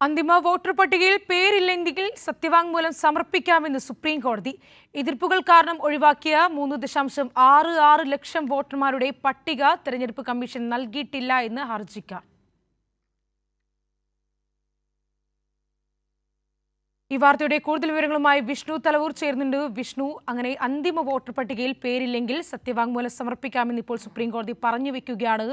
അന്തിമ വോട്ടർ പട്ടികയിൽ പേരില്ലെങ്കിൽ സത്യവാങ്മൂലം സമർപ്പിക്കാമെന്ന് സുപ്രീം കോടതി എതിർപ്പുകൾ കാരണം ഒഴിവാക്കിയ മൂന്ന് ദശാംശം ആറ് ആറ് ലക്ഷം വോട്ടർമാരുടെ പട്ടിക തെരഞ്ഞെടുപ്പ് കമ്മീഷൻ നൽകിയിട്ടില്ല എന്ന് ഹർജിക്കാർ. ഈ വാർത്തയുടെ കൂടുതൽ വിവരങ്ങളുമായി വിഷ്ണു തലവൂർ ചേർന്നുണ്ട് വിഷ്ണു അങ്ങനെ അന്തിമ വോട്ടർ പട്ടികയിൽ പേരില്ലെങ്കിൽ സത്യവാങ്മൂലം സമർപ്പിക്കാമെന്ന് ഇപ്പോൾ സുപ്രീം കോടതി പറഞ്ഞു വെക്കുകയാണ്.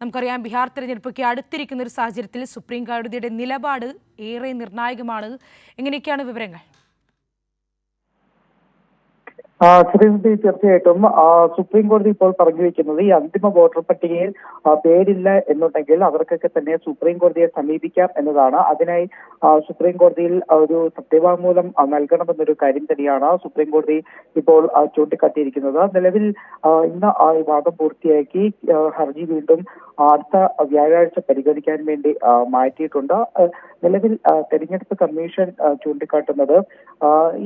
നമുക്കറിയാം ബീഹാർ തെരഞ്ഞെടുപ്പൊക്കെ അടുത്തിരിക്കുന്ന ഒരു സാഹചര്യത്തിൽ സുപ്രീം കോടതിയുടെ നിലപാട് ഏറെ നിർണായകമാണ്. എങ്ങനെയൊക്കെയാണ് വിവരങ്ങൾ? ശ്രീമതി തീർച്ചയായിട്ടും സുപ്രീം കോടതി ഇപ്പോൾ പറഞ്ഞു വെക്കുന്നത് ഈ അന്തിമ വോട്ടർ പട്ടികയിൽ പേരില്ല എന്നുണ്ടെങ്കിൽ അവർക്കൊക്കെ തന്നെ സുപ്രീം കോടതിയെ സമീപിക്കാം എന്നതാണ്. അതിനായി സുപ്രീം കോടതിയിൽ ഒരു സത്യവാങ്മൂലം നൽകണമെന്നൊരു കാര്യം തന്നെയാണ് സുപ്രീം കോടതി ഇപ്പോൾ ചൂണ്ടിക്കാട്ടിയിരിക്കുന്നത്. നിലവിൽ ഇന്ന് ആ വാദം പൂർത്തിയാക്കി ഹർജി വീണ്ടും അടുത്ത വ്യാഴാഴ്ച പരിഗണിക്കാൻ വേണ്ടി മാറ്റിയിട്ടുണ്ട്. നിലവിൽ തെരഞ്ഞെടുപ്പ് കമ്മീഷൻ ചൂണ്ടിക്കാട്ടുന്നത്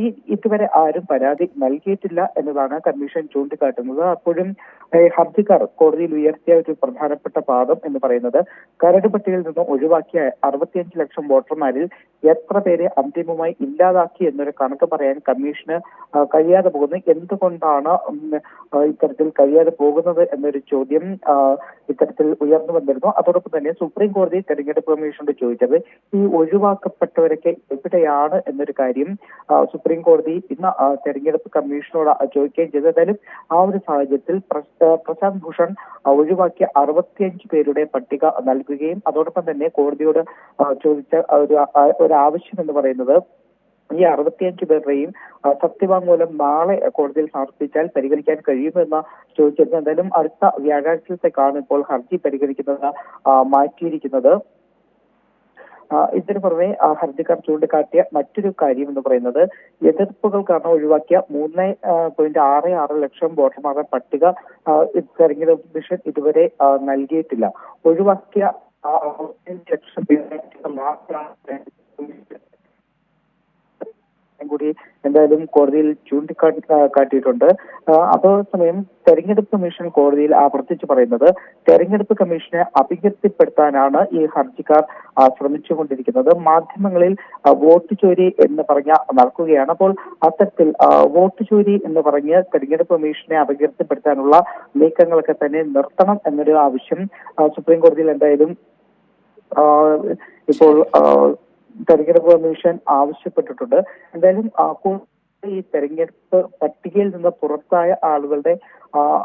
ഈ ഇതുവരെ ആരും പരാതി നൽകിയിട്ടില്ല. എന്നതാണ് കമ്മീഷൻ ചൂണ്ടിക്കാട്ടുന്നത്. അപ്പോഴും ഹർജിക്കാർ കോടതിയിൽ ഉയർത്തിയ ഒരു പ്രധാനപ്പെട്ട പാദം എന്ന് പറയുന്നത് കരട് പട്ടികയിൽ നിന്ന് ഒഴിവാക്കിയ അറുപത്തിയഞ്ച് ലക്ഷം വോട്ടർമാരിൽ എത്ര പേരെ അന്തിമമായി ഇല്ലാതാക്കി എന്നൊരു കണക്ക് പറയാൻ കമ്മീഷന് കഴിയാതെ പോകുന്നത് എന്തുകൊണ്ടാണ് ഇത്തരത്തിൽ കഴിയാതെ പോകുന്നത് എന്നൊരു ചോദ്യം ഇത്തരത്തിൽ ഉയർന്നു വന്നിരുന്നു. അതോടൊപ്പം തന്നെ സുപ്രീം കോടതി തെരഞ്ഞെടുപ്പ് കമ്മീഷനോട് ചോദിച്ചത് ഈ ഒഴിവാക്കപ്പെട്ടവരൊക്കെ എവിടെയാണ് എന്നൊരു കാര്യം സുപ്രീം കോടതി ഇന്ന് തെരഞ്ഞെടുപ്പ് തെരഞ്ഞെടുപ്പ് കമ്മീഷനോട് ചോദിക്കുകയും ചെയ്തു. എന്തായാലും ആ ഒരു സാഹചര്യത്തിൽ പ്രശാന്ത് ഭൂഷൺ ഒഴിവാക്കിയ അറുപത്തിയഞ്ച് പേരുടെ പട്ടിക നൽകുകയും അതോടൊപ്പം തന്നെ കോടതിയോട് ചോദിച്ച ഒരു ഒരു ആവശ്യം എന്ന് പറയുന്നത് ഈ അറുപത്തിയഞ്ച് പേരുടെയും സത്യവാങ്മൂലം നാളെ കോടതിയിൽ സമർപ്പിച്ചാൽ പരിഗണിക്കാൻ കഴിയുമെന്ന് ചോദിച്ചിരുന്നു. എന്തായാലും അടുത്ത വ്യാഴാഴ്ചത്തേക്കാണ് ഇപ്പോൾ ഹർജി പരിഗണിക്കുന്നത് മാറ്റിയിരിക്കുന്നത്. ഇതിനു പുറമെ ഹർജിക്കാർ ചൂണ്ടിക്കാട്ടിയ മറ്റൊരു കാര്യം എന്ന് പറയുന്നത് എതിർപ്പുകൾ കാരണം ഒഴിവാക്കിയ മൂന്ന് പോയിന്റ് ആറ് ആറ് ലക്ഷം വോട്ടർമാരുടെ പട്ടിക തെരഞ്ഞെടുപ്പ് കമ്മീഷൻ ഇതുവരെ നൽകിയിട്ടില്ല. ഒഴിവാക്കിയ ലക്ഷം മാത്രമാണ് കൂടി എന്തായാലും കോടതിയിൽ ചൂണ്ടിക്കാട്ടി കാട്ടിയിട്ടുണ്ട്. അതേസമയം തെരഞ്ഞെടുപ്പ് കമ്മീഷൻ കോടതിയിൽ ആവർത്തിച്ച് പറയുന്നത് തെരഞ്ഞെടുപ്പ് കമ്മീഷനെ അപകീർത്തിപ്പെടുത്താനാണ് ഈ ഹർജിക്കാർ ശ്രമിച്ചുകൊണ്ടിരിക്കുന്നത്. മാധ്യമങ്ങളിൽ വോട്ട് ചോരി എന്ന് പറഞ്ഞ നടക്കുകയാണ്. അപ്പോൾ അത്തരത്തിൽ വോട്ട് ചോരി എന്ന് പറഞ്ഞ് തെരഞ്ഞെടുപ്പ് കമ്മീഷനെ അപകീർത്തിപ്പെടുത്താനുള്ള നീക്കങ്ങളൊക്കെ തന്നെ നിർത്തണം എന്നൊരു ആവശ്യം സുപ്രീം കോടതിയിൽ എന്തായാലും ഇപ്പോൾ തെരഞ്ഞെടുപ്പ് കമ്മീഷൻ ആവശ്യപ്പെട്ടിട്ടുണ്ട്. എന്തായാലും ഈ തെരഞ്ഞെടുപ്പ് പട്ടികയിൽ നിന്ന് പുറത്തായ ആളുകളുടെ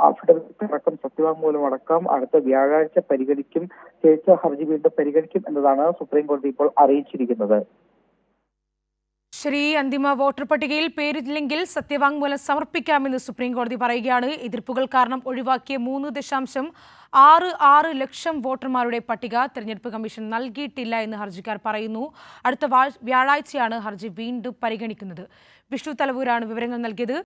അഫിഡവിറ്റ് അടക്കം സത്യവാങ്മൂലം അടക്കം അടുത്ത വ്യാഴാഴ്ച പരിഗണിക്കും. ശേഷം ഹർജി വീണ്ടും പരിഗണിക്കും എന്നതാണ് സുപ്രീം കോടതി ഇപ്പോൾ അറിയിച്ചിരിക്കുന്നത്. ശരി അന്തിമ വോട്ടർ പട്ടികയിൽ പേരില്ലെങ്കിൽ സത്യവാങ്മൂലം സമർപ്പിക്കാമെന്ന് സുപ്രീം കോടതി പറയുകയാണ്. എതിർപ്പുകൾ കാരണം ഒഴിവാക്കിയ മൂന്ന് ദശാംശം ആറ് ആറ് ലക്ഷം വോട്ടർമാരുടെ പട്ടിക തെരഞ്ഞെടുപ്പ് കമ്മീഷൻ നൽകിയിട്ടില്ല എന്ന് ഹർജിക്കാർ പറയുന്നു. അടുത്ത വ്യാഴാഴ്ചയാണ് ഹർജി വീണ്ടും പരിഗണിക്കുന്നത്. വിഷ്ണു തലവൂരാണ് വിവരങ്ങൾ നൽകിയത്.